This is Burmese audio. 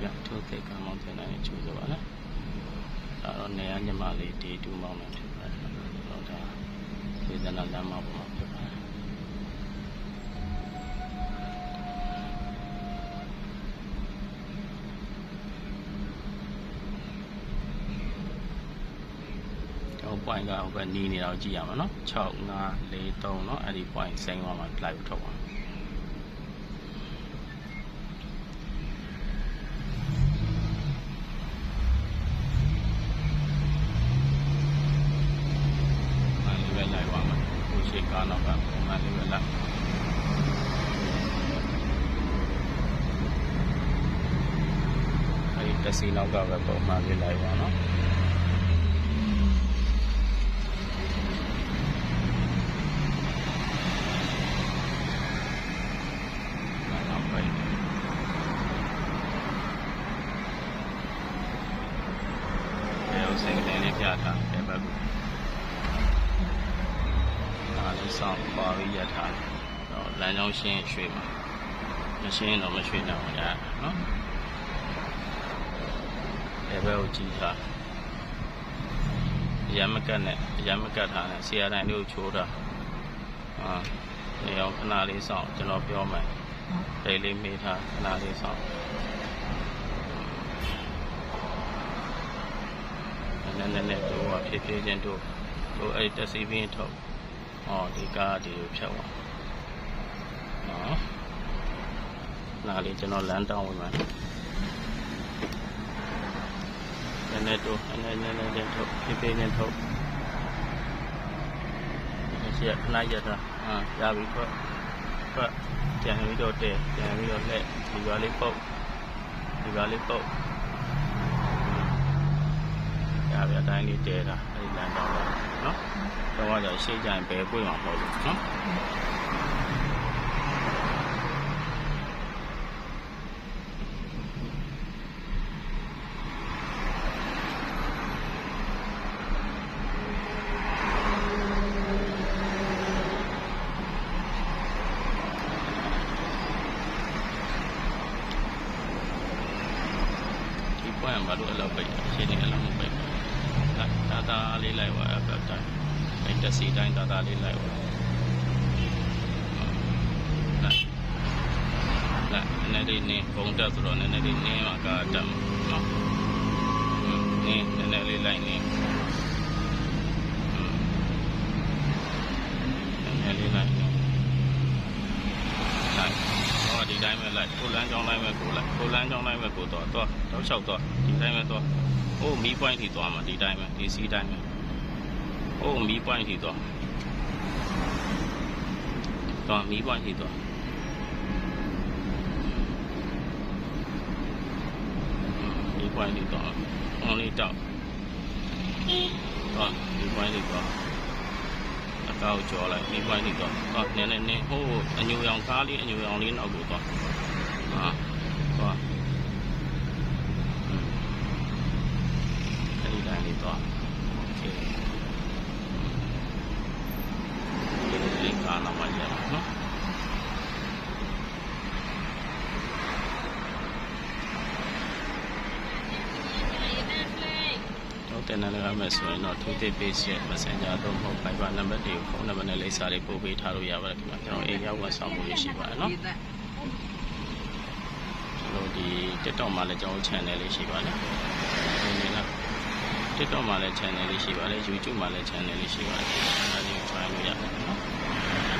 ဗျထိုသိကမောင်းတင်နိုင်ချူဆိုပါနော်ဒါတော့နေရညမလေးဒီတူမောင်းနေဖြစ်ပါတယ်တော့ဒါဝေဒနာလမ်းမှာပေါ်မှာဖြစ်ပါတယ်တော့ point ကဟိုဘက်နီးနေတော့ကြည့်ရမှာနော်6 5 4 3เนาะအဲ့ဒီ point စိမ်းသွားမှာ live ထုတ်ပါ ကိုရှိကားနောက်ကမှန်လေးပဲလိုက်အဲ့ဒီတက်စီနောက်ကပဲပုံမှန်လေးလိုက်ပါနော်နောက်ပိတ်တယ်အဲဥစိန်ကလေးလေးပြထားတယ်ဘက်ကဒါ လေးဆောင်ပါပြီးရထားတော့လမ်းကြောင်းရှင်းရွှေ့ပါမရှင်းတော့မရွှေ့တော့ဘူးညာနော်ဒီဘက်ကိုကြည့်ထားရမ်းမကတ်နဲ့ရမ်းမကတ်ထားနဲ့ဆရာတိုင်းလေးကိုချိုးတာအာနေအောင်ခဏလေးဆောင်ကျွန်တော်ပြောမယ်ဒေးလေးမေးထားခဏလေးဆောင်နည်းနည်းနည်းတို့ကဖြစ်ဖြစ်ချင်းတို့တို့အဲ့တက်စီပင်းထုတ် ဟောဒီကားဒီကိုဖြတ်သွားနော်နားလေးကျွန်တော်လမ်းတောင်းဝင်မယ်နည်းနည်းတို့နည်းနည်းနည်းနည်းထုတ်ဖြစ်ဖြစ်ချင်းထုတ်ရှေ့ခဏရတာအာရပြီထွက်ထွက်ကြံပြီးတော့တဲ့ကြံပြီးတော့လက်ဒီပါလေးပုတ်ဒီပါလေးပုတ်ရပါအတိုင်းလေးတဲတာအဲဒီလမ်းတော့ပါနော် တော့ကြောင့်ရှေ့ကြရင်ဘယ်ပွင့်မှာမဟုတ်ဘူးနော်ဒီပွင့်မှာဘာလို့အလောက်ပိတ်တာရှင်းနေအလောက်မပိတ်ဘူးတာတာလေးလိုက်ပါအပတ်တိုင်း အဲတက်စီတိုင်းတာတာလေးလိုက်ပါလိုက်လိုက်နည်းနည်းလေးနင်းပုံတက်ဆိုတော့နည်းနည်းလေးနင်းမှာကာတက်မှာနော်နင်းနည်းနည်းလေးလိုက်နင်းနည်းနည်းလေးလိုက်နင်းလိုက်တော့ဒီတိုင်းပဲလိုက်ကိုလမ်းကြောင်းတိုင်းပဲကိုလိုက်ကိုလမ်းကြောင်းတိုင်းပဲကိုတော့တော့တော့လျှောက်တော့ဒီတိုင်းပဲတော့ဟိုမီးပွိုင်းထိသွားမှာဒီတိုင်းပဲဒီစီးတိုင်းပဲ ဟိုမီးပွိုင်းထိသွားတော့မီးပွိုင်းထိသွားမီးပွိုင်းထိသွားအွန်လေးတောက်တော့မီးပွိုင်းထိသွားအကောက်ကြော်လိုက်မီးပွိုင်းထိသွားတော့နည်းနည်းနည်းဟိုအညူရောင်ကားလေးအညူရောင်လေးနောက်ကိုသွားဟာသွားအဲ့ဒီတိုင်းလေးသွား တော့တင်နေရမယ်ဆိုရင်တော့ Twitter page ရဲ့ Messenger တော့မဟုတ် Viber နံပါတ်တွေကိုဖုန်းနံပါတ်နဲ့လိပ်စာလေးပို့ပေးထားလို့ရပါတယ်ခင်ဗျာကျွန်တော်အိမ်ရောက်ဝန်ဆောင်မှုရရှိပါတယ်နော်ကျွန်တော်ဒီ TikTok မှာလည်းကျွန်တော် channel လေးရှိပါတယ်ဒီနေ့က TikTok မှာလည်း channel လေးရှိပါတယ် YouTube မှာလည်း channel လေးရှိပါတယ်အဲဒီကို try လို့ရတယ်နော်